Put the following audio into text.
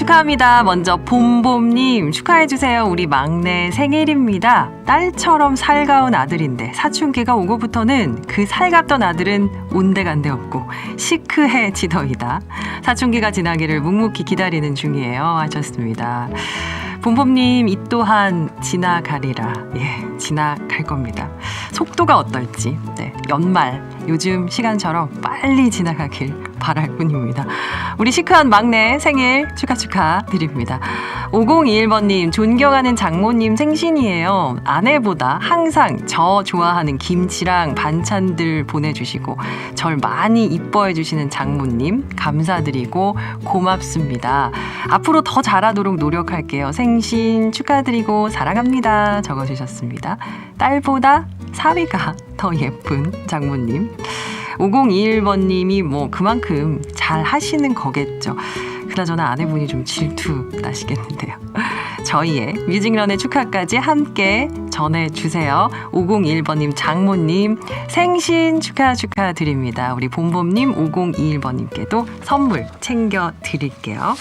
축하합니다. 먼저 봄봄님 축하해주세요. 우리 막내 생일입니다. 딸처럼 살가운 아들인데 사춘기가 오고부터는 그 살갑던 아들은 온데간데 없고 시크해지더이다. 사춘기가 지나기를 묵묵히 기다리는 중이에요. 하셨습니다. 봄봄님 이 또한 지나가리라. 예, 지나갈 겁니다. 속도가 어떨지. 네, 연말 요즘 시간처럼 빨리 지나가길 바랄 뿐입니다. 우리 시크한 막내 생일 축하 축하 드립니다. 5021번님 존경하는 장모님 생신이에요. 아내보다 항상 저 좋아하는 김치랑 반찬들 보내주시고 절 많이 이뻐해 주시는 장모님 감사드리고 고맙습니다. 앞으로 더 잘하도록 노력할게요. 생신 축하드리고 사랑합니다. 적어주셨습니다. 딸보다 사위가 더 예쁜 장모님. 5021번님이 뭐 그만큼 잘 하시는 거겠죠. 그나저나 아내분이 좀 질투 나시겠는데요. 저희의 뮤직런의 축하까지 함께 전해주세요. 501번님, 장모님, 생신 축하 축하드립니다. 우리 봄봄님, 5021번님께도 선물 챙겨드릴게요.